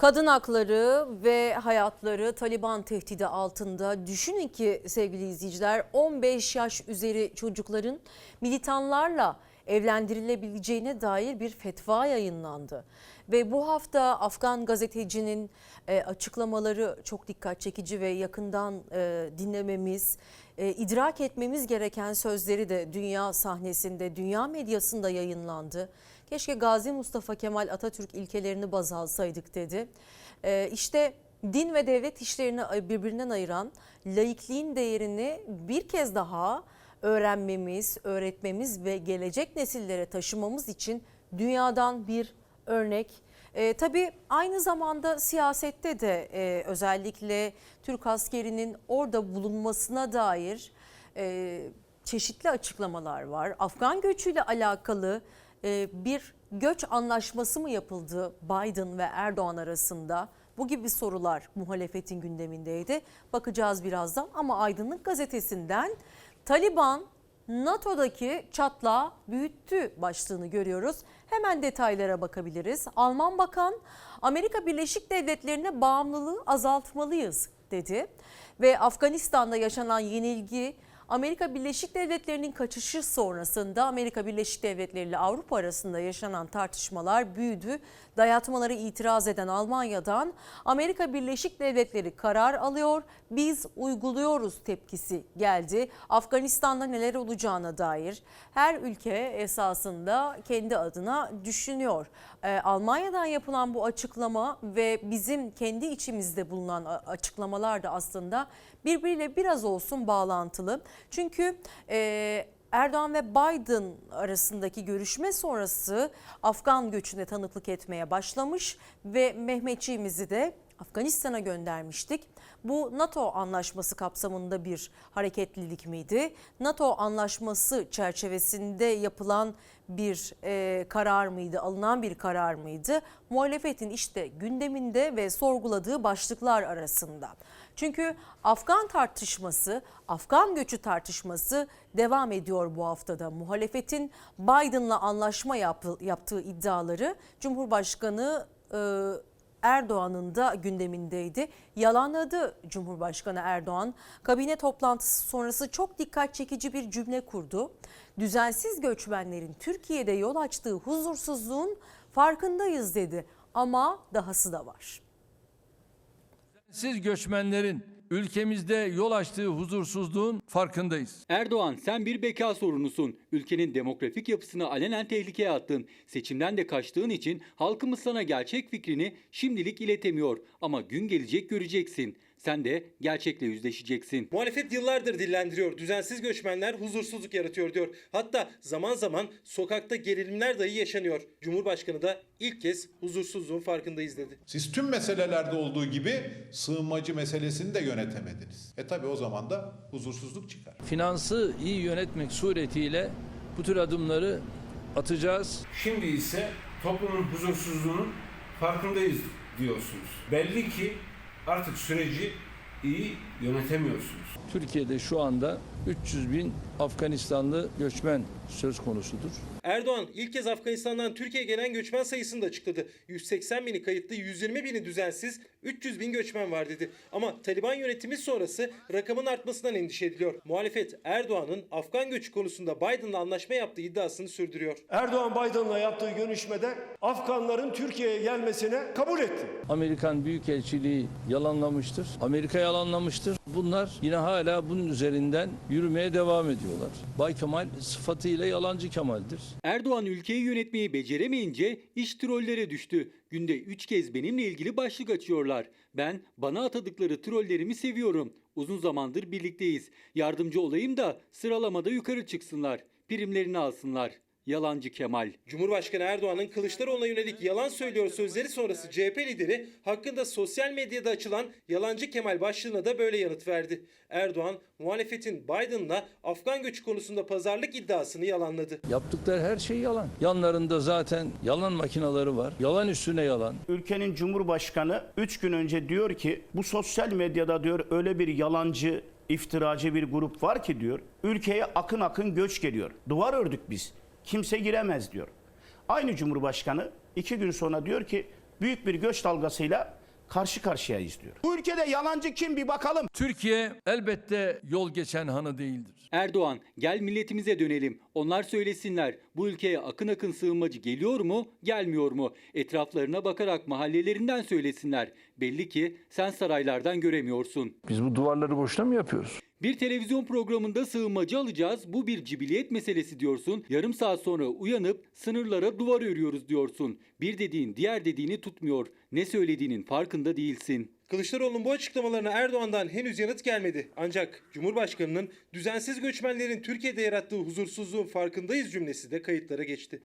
Kadın hakları ve hayatları Taliban tehdidi altında. Düşünün ki sevgili izleyiciler 15 yaş üzeri çocukların militanlarla evlendirilebileceğine dair bir fetva yayınlandı. Ve bu hafta Afgan gazetecinin e, açıklamaları çok dikkat çekici ve yakından e, dinlememiz, e, idrak etmemiz gereken sözleri de dünya sahnesinde, dünya medyasında yayınlandı. Keşke Gazi Mustafa Kemal Atatürk ilkelerini baz alsaydık dedi. Ee, işte din ve devlet işlerini birbirinden ayıran laikliğin değerini bir kez daha öğrenmemiz, öğretmemiz ve gelecek nesillere taşımamız için dünyadan bir örnek. Ee, tabii aynı zamanda siyasette de e, özellikle Türk askerinin orada bulunmasına dair e, çeşitli açıklamalar var. Afgan göçüyle alakalı e, bir göç anlaşması mı yapıldı Biden ve Erdoğan arasında? Bu gibi sorular muhalefetin gündemindeydi. Bakacağız birazdan ama Aydınlık Gazetesi'nden Taliban NATO'daki çatlağı büyüttü başlığını görüyoruz. Hemen detaylara bakabiliriz. Alman Bakan Amerika Birleşik Devletleri'ne bağımlılığı azaltmalıyız dedi. Ve Afganistan'da yaşanan yenilgi Amerika Birleşik Devletleri'nin kaçışı sonrasında Amerika Birleşik Devletleri ile Avrupa arasında yaşanan tartışmalar büyüdü. Dayatmaları itiraz eden Almanya'dan Amerika Birleşik Devletleri karar alıyor, biz uyguluyoruz tepkisi geldi. Afganistan'da neler olacağına dair her ülke esasında kendi adına düşünüyor. Ee, Almanya'dan yapılan bu açıklama ve bizim kendi içimizde bulunan açıklamalar da aslında birbiriyle biraz olsun bağlantılı. Çünkü e, Erdoğan ve Biden arasındaki görüşme sonrası Afgan göçüne tanıklık etmeye başlamış ve Mehmetçiğimizi de Afganistan'a göndermiştik. Bu NATO anlaşması kapsamında bir hareketlilik miydi? NATO anlaşması çerçevesinde yapılan bir e, karar mıydı, alınan bir karar mıydı? Muhalefetin işte gündeminde ve sorguladığı başlıklar arasında. Çünkü Afgan tartışması, Afgan göçü tartışması devam ediyor bu haftada. Muhalefetin Biden'la anlaşma yap, yaptığı iddiaları Cumhurbaşkanı e, Erdoğan'ın da gündemindeydi. Yalanladı Cumhurbaşkanı Erdoğan. Kabine toplantısı sonrası çok dikkat çekici bir cümle kurdu. Düzensiz göçmenlerin Türkiye'de yol açtığı huzursuzluğun farkındayız dedi. Ama dahası da var. Siz göçmenlerin ülkemizde yol açtığı huzursuzluğun farkındayız. Erdoğan sen bir beka sorunusun. Ülkenin demografik yapısını alenen tehlikeye attın. Seçimden de kaçtığın için halkımız sana gerçek fikrini şimdilik iletemiyor. Ama gün gelecek göreceksin. Sen de gerçekle yüzleşeceksin. Muhalefet yıllardır dillendiriyor. Düzensiz göçmenler huzursuzluk yaratıyor diyor. Hatta zaman zaman sokakta gerilimler dahi yaşanıyor. Cumhurbaşkanı da ilk kez huzursuzluğun farkındayız dedi. Siz tüm meselelerde olduğu gibi sığınmacı meselesini de yönetemediniz. E tabi o zaman da huzursuzluk çıkar. Finansı iyi yönetmek suretiyle bu tür adımları atacağız. Şimdi ise toplumun huzursuzluğunun farkındayız diyorsunuz. Belli ki artık süreci iyi yönetemiyorsunuz. Türkiye'de şu anda 300 bin Afganistanlı göçmen söz konusudur. Erdoğan ilk kez Afganistan'dan Türkiye'ye gelen göçmen sayısını da açıkladı. 180 bini kayıtlı, 120 bini düzensiz, 300 bin göçmen var dedi. Ama Taliban yönetimi sonrası rakamın artmasından endişe ediliyor. Muhalefet Erdoğan'ın Afgan göçü konusunda Biden'la anlaşma yaptığı iddiasını sürdürüyor. Erdoğan Biden'la yaptığı görüşmede Afganların Türkiye'ye gelmesine kabul etti. Amerikan Büyükelçiliği yalanlamıştır. Amerika yalanlamıştır. Bunlar yine hala bunun üzerinden yürümeye devam ediyorlar. Bay Kemal sıfatıyla yalancı Kemal'dir. Erdoğan ülkeyi yönetmeyi beceremeyince iş trollere düştü. Günde 3 kez benimle ilgili başlık açıyorlar. Ben bana atadıkları trollerimi seviyorum. Uzun zamandır birlikteyiz. Yardımcı olayım da sıralamada yukarı çıksınlar. Primlerini alsınlar. Yalancı Kemal. Cumhurbaşkanı Erdoğan'ın Kılıçdaroğlu'na yönelik yalan söylüyor sözleri sonrası CHP lideri hakkında sosyal medyada açılan yalancı Kemal başlığına da böyle yanıt verdi. Erdoğan muhalefetin Biden'la Afgan göçü konusunda pazarlık iddiasını yalanladı. Yaptıkları her şey yalan. Yanlarında zaten yalan makinaları var. Yalan üstüne yalan. Ülkenin Cumhurbaşkanı 3 gün önce diyor ki bu sosyal medyada diyor öyle bir yalancı iftiracı bir grup var ki diyor ülkeye akın akın göç geliyor. Duvar ördük biz. Kimse giremez diyor. Aynı Cumhurbaşkanı iki gün sonra diyor ki büyük bir göç dalgasıyla karşı karşıyayız diyor. Bu ülkede yalancı kim bir bakalım. Türkiye elbette yol geçen hanı değildir. Erdoğan gel milletimize dönelim. Onlar söylesinler bu ülkeye akın akın sığınmacı geliyor mu gelmiyor mu? Etraflarına bakarak mahallelerinden söylesinler. Belli ki sen saraylardan göremiyorsun. Biz bu duvarları boşuna mı yapıyoruz? Bir televizyon programında sığınmacı alacağız. Bu bir cibiliyet meselesi diyorsun. Yarım saat sonra uyanıp sınırlara duvar örüyoruz diyorsun. Bir dediğin diğer dediğini tutmuyor. Ne söylediğinin farkında değilsin. Kılıçdaroğlu'nun bu açıklamalarına Erdoğan'dan henüz yanıt gelmedi. Ancak Cumhurbaşkanı'nın düzensiz göçmenlerin Türkiye'de yarattığı huzursuzluğun farkındayız cümlesi de kayıtlara geçti.